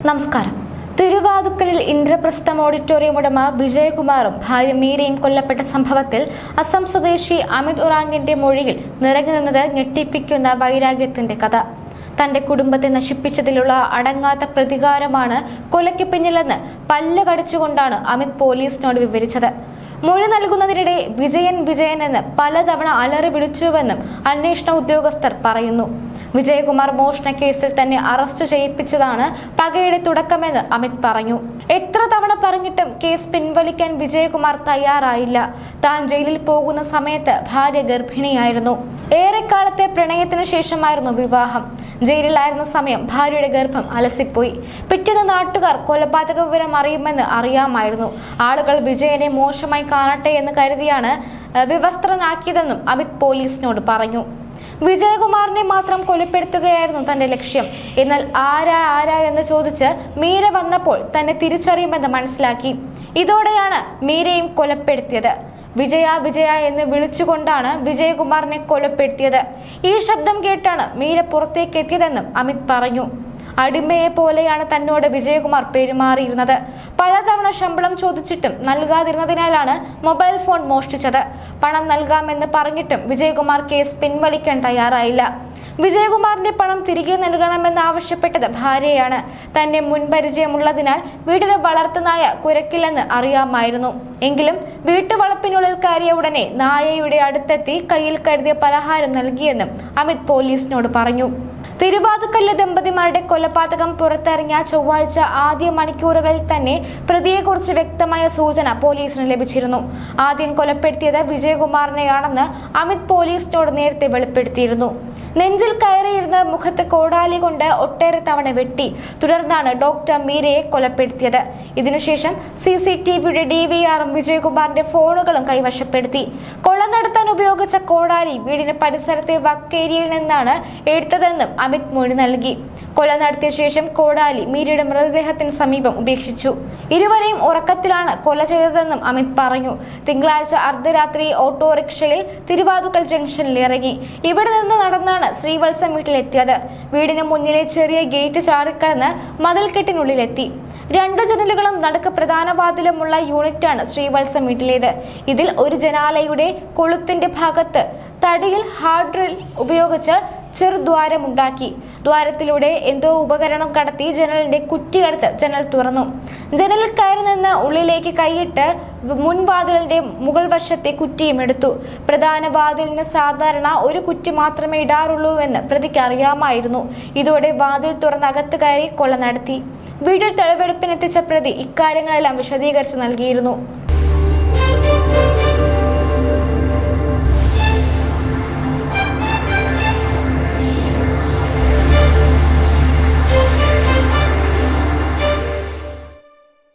നമസ്കാരം. തിരുവാതുക്കലിൽ ഇന്ദ്രപ്രസ്ഥം ഓഡിറ്റോറിയം ഉടമ വിജയകുമാറും ഭാര്യ മീരയും കൊല്ലപ്പെട്ട സംഭവത്തിൽ അസം സ്വദേശി അമിത് ഉറാങ്ങിന്റെ മൊഴിയിൽ നിറഞ്ഞു നിന്നത് ഞെട്ടിപ്പിക്കുന്ന വൈരാഗ്യത്തിന്റെ കഥ. തന്റെ കുടുംബത്തെ നശിപ്പിച്ചതിലുള്ള അടങ്ങാത്ത പ്രതികാരമാണ് കൊലയ്ക്ക് പിന്നിലെന്ന് പല്ല് കടിച്ചുകൊണ്ടാണ് അമിത് പോലീസിനോട് വിവരിച്ചത്. മൊഴി നൽകുന്നതിനിടെ വിജയൻ വിജയൻ എന്ന് പലതവണ അലറി വിളിച്ചുവെന്നും അന്വേഷണ ഉദ്യോഗസ്ഥർ പറയുന്നു. വിജയകുമാർ മോഷണ കേസിൽ തന്നെ അറസ്റ്റ് ചെയ്യിപ്പിച്ചതാണ് പകയുടെ തുടക്കമെന്ന് അമിത് പറഞ്ഞു. എത്ര തവണ പറഞ്ഞിട്ടും കേസ് പിൻവലിക്കാൻ വിജയകുമാർ തയ്യാറായില്ല. താൻ ജയിലിൽ പോകുന്ന സമയത്ത് ഭാര്യ ഗർഭിണിയായിരുന്നു. ഏറെക്കാലത്തെ പ്രണയത്തിന് ശേഷമായിരുന്നു വിവാഹം. ജയിലിലായിരുന്ന സമയം ഭാര്യയുടെ ഗർഭം അലസിപ്പോയി. പിറ്റേന്ന് നാട്ടുകാർ കൊലപാതക വിവരം അറിയുമെന്ന് അറിയാമായിരുന്നു. ആളുകൾ വിജയനെ മോശമായി കാണട്ടെ എന്ന് കരുതിയാണ് വിവസ്ത്രനാക്കിയതെന്നും അമിത് പോലീസിനോട് പറഞ്ഞു. വിജയകുമാറിനെ മാത്രം കൊലപ്പെടുത്തുകയായിരുന്നു തന്റെ ലക്ഷ്യം. എന്നാൽ ആരാ ആരാ എന്ന് ചോദിച്ച് മീര വന്നപ്പോൾ തന്നെ തിരിച്ചറിയുമെന്ന് മനസ്സിലാക്കി. ഇതോടെയാണ് മീരയും കൊലപ്പെടുത്തിയത്. വിജയ വിജയ എന്ന് വിളിച്ചുകൊണ്ടാണ് വിജയകുമാറിനെ കൊലപ്പെടുത്തിയത്. ഈ ശബ്ദം കേട്ടാണ് മീര പുറത്തേക്ക് എത്തിയതെന്നും അമിത് പറഞ്ഞു. അടിമയെ പോലെയാണ് തന്നോട് വിജയകുമാർ പെരുമാറിയിരുന്നത്. പലതവണ ശമ്പളം ചോദിച്ചിട്ടും നൽകാതിരുന്നതിനാലാണ് മൊബൈൽ ഫോൺ മോഷ്ടിച്ചത്. പണം നൽകാമെന്ന് പറഞ്ഞിട്ടും വിജയകുമാർ കേസ് പിൻവലിക്കാൻ തയ്യാറായില്ല. വിജയകുമാറിന്റെ പണം തിരികെ നൽകണമെന്ന് ആവശ്യപ്പെട്ടത് ഭാര്യയാണ്. തന്നെ മുൻപരിചയമുള്ളതിനാൽ വീട്ടിലെ വളർത്തുനായ കുരക്കില്ലെന്ന് അറിയാമായിരുന്നു. എങ്കിലും വീട്ടുവളപ്പിനുള്ളിൽ കയറിയ ഉടനെ നായയുടെ അടുത്തെത്തി കയ്യിൽ കരുതിയ പലഹാരം നൽകിയെന്നും അമിത് പോലീസിനോട് പറഞ്ഞു. തിരുവാതുക്കല്ല് ദമ്പതിമാരുടെ കൊലപാതകം പുറത്തിറങ്ങിയ ചൊവ്വാഴ്ച ആദ്യ മണിക്കൂറുകളിൽ തന്നെ പ്രതിയെക്കുറിച്ച് വ്യക്തമായ സൂചന പോലീസിന് ലഭിച്ചിരുന്നു. ആദ്യം കൊലപ്പെടുത്തിയത് വിജയകുമാറിനെയാണെന്ന് അമിത് പോലീസിനോട് നേരത്തെ വെളിപ്പെടുത്തിയിരുന്നു. നെഞ്ചിൽ കയറിയിരുന്ന് മുഖത്ത് കോടാലി കൊണ്ട് ഒട്ടേറെ തവണ വെട്ടി. തുടർന്നാണ് ഡോക്ടർ മീരയെ കൊലപ്പെടുത്തിയത്. ഇതിനുശേഷം സി സി ടി വിയുടെ ഡി വി ആറും വിജയകുമാറിന്റെ ഫോണുകളും കൈവശപ്പെടുത്തി. കൊള്ള നടത്താൻ ഉപയോഗിച്ച കോടാലി വീടിന് പരിസരത്തെ വക്കേരിയിൽ നിന്നാണ് എടുത്തതെന്നും അമിത് മൊഴി നൽകി. കൊല നടത്തിയ ശേഷം കോടാലി മീരയുടെ മൃതദേഹത്തിന് സമീപം ഉപേക്ഷിച്ചു. ഇരുവരെയും ഉറക്കത്തിലാണ് കൊല ചെയ്തതെന്നും അമിത് പറഞ്ഞു. തിങ്കളാഴ്ച അർദ്ധരാത്രി ഓട്ടോറിക്ഷയിൽ തിരുവാതുക്കൽ ജംഗ്ഷനിൽ ഇറങ്ങി. ഇവിടെ നിന്ന് നടന്നാണ് ശ്രീവത്സം വീട്ടിലെത്തിയത്. വീടിന് മുന്നിലെ ചെറിയ ഗേറ്റ് ചാടിക്കടന്ന് മതിൽക്കെട്ടിനുള്ളിലെത്തി. രണ്ടു ജനലുകളും നടുക്ക് പ്രധാന വാതിലുമുള്ള യൂണിറ്റാണ് ശ്രീവത്സം വീട്ടിലേത്. ഇതിൽ ഒരു ജനാലയുടെ കൊളുത്തിന്റെ ഭാഗത്ത് തടിയിൽ ഹാർഡ് ഡ്രിൽ ഉപയോഗിച്ച് ചെറുദ്വാരമുണ്ടാക്കി. ദ്വാരത്തിലൂടെ എന്തോ ഉപകരണം കടത്തി ജനലിന്റെ കുറ്റിയെടുത്ത് ജനൽ തുറന്നു. ജനലിൽ കയറി നിന്ന് ഉള്ളിലേക്ക് കൈയിട്ട് മുൻവാതിലിന്റെ മുകൾ വശത്തെ കുറ്റിയും എടുത്തു. പ്രധാന വാതിലിന് സാധാരണ ഒരു കുറ്റി മാത്രമേ ഇടാറുള്ളൂ എന്ന് പ്രതിക്ക് അറിയാമായിരുന്നു. ഇതോടെ വാതിൽ തുറന്ന് അകത്ത് കയറി കൊള്ള നടത്തി. വീട്ടിൽ തെളിവെടുപ്പിനെത്തിച്ച പ്രതി ഇക്കാര്യങ്ങളെല്ലാം വിശദീകരിച്ച് നൽകിയിരുന്നു